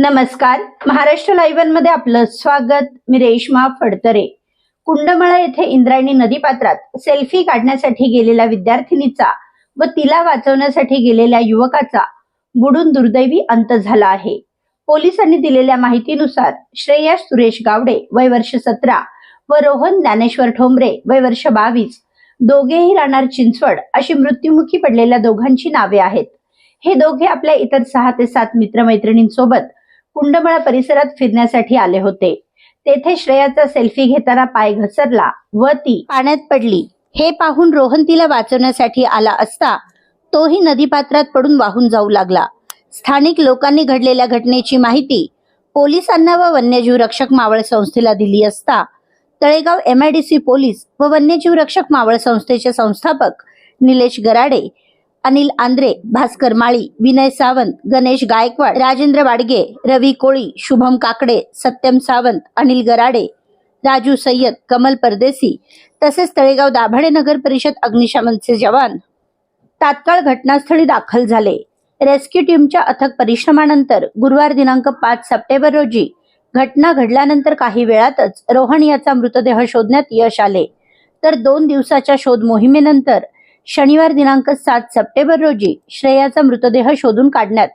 नमस्कार. महाराष्ट्र लाईव्हमध्ये आपलं स्वागत. मी रेश्मा फडतरे. कुंडमळा येथे इंद्रायणी नदीपात्रात सेल्फी काढण्यासाठी गेलेल्या विद्यार्थिनीचा व तिला वाचवण्यासाठी गेलेल्या युवकाचा बुडून दुर्दैवी अंत झाला आहे. पोलिसांनी दिलेल्या माहितीनुसार श्रेयस सुरेश गावडे वय वर्ष सतरा व रोहन ज्ञानेश्वर ठोंबरे वय वर्ष बावीस दोघेही राहणार चिंचवड अशी मृत्युमुखी पडलेल्या दोघांची नावे आहेत. हे दोघे आपल्या इतर सहा ते सात मित्रमैत्रिणींसोबत कुंडमळा परिसरात फिरण्यासाठी आले होते. तेथे श्रेयाचा सेल्फी घेताना पाय घसरला व ती पाण्यात पडली. हे पाहून रोहन तिला वाचवण्यासाठी आला असता तोही नदीपात्रात पडून वाहून जाऊ लागला. स्थानिक लोकांनी घडलेल्या घटनेची माहिती पोलिसांना व वन्यजीव रक्षक मावळ संस्थेला दिली असता तळेगाव एमआयडीसी पोलीस व वन्यजीव रक्षक मावळ संस्थेचे संस्थापक निलेश गराडे अनिल आंद्रे भास्कर माळी विनय सावंत गणेश गायकवाड राजेंद्र वाडगे रवी कोळी शुभम काकडे सत्यम सावंत अनिल गराडे राजू सय्यद कमल परदेसी तसेच तळेगाव दाभाडे नगर परिषद अग्निशमनचे जवान. तात्काळ घटनास्थळी दाखल झाले. रेस्क्यू टीमच्या अथक परिश्रमानंतर गुरुवार दिनांक पाच सप्टेंबर रोजी घटना घडल्यानंतर काही वेळातच रोहन याचा मृतदेह शोधण्यात यश आले. तर दोन दिवसाच्या शोध मोहिमेनंतर शनिवार दिनांक सात सप्टेंबर रोजी श्रेयाचा मृतदेह शोधून काढण्यात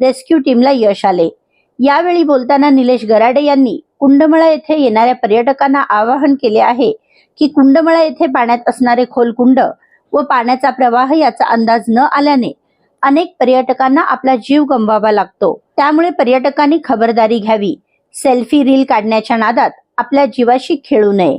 रेस्क्यू टीमला यश आले. यावेळी बोलताना निलेश गराडे यांनी कुंडमळा येथे येणाऱ्या पर्यटकांना आवाहन केले आहे की कुंडमळा येथे पाण्यात असणारे खोल कुंड व पाण्याचा प्रवाह याचा अंदाज न आल्याने अनेक पर्यटकांना आपला जीव गमवावा लागतो. त्यामुळे पर्यटकांनी खबरदारी घ्यावी. सेल्फी रील काढण्याच्या नादात आपल्या जीवाशी खेळू नये.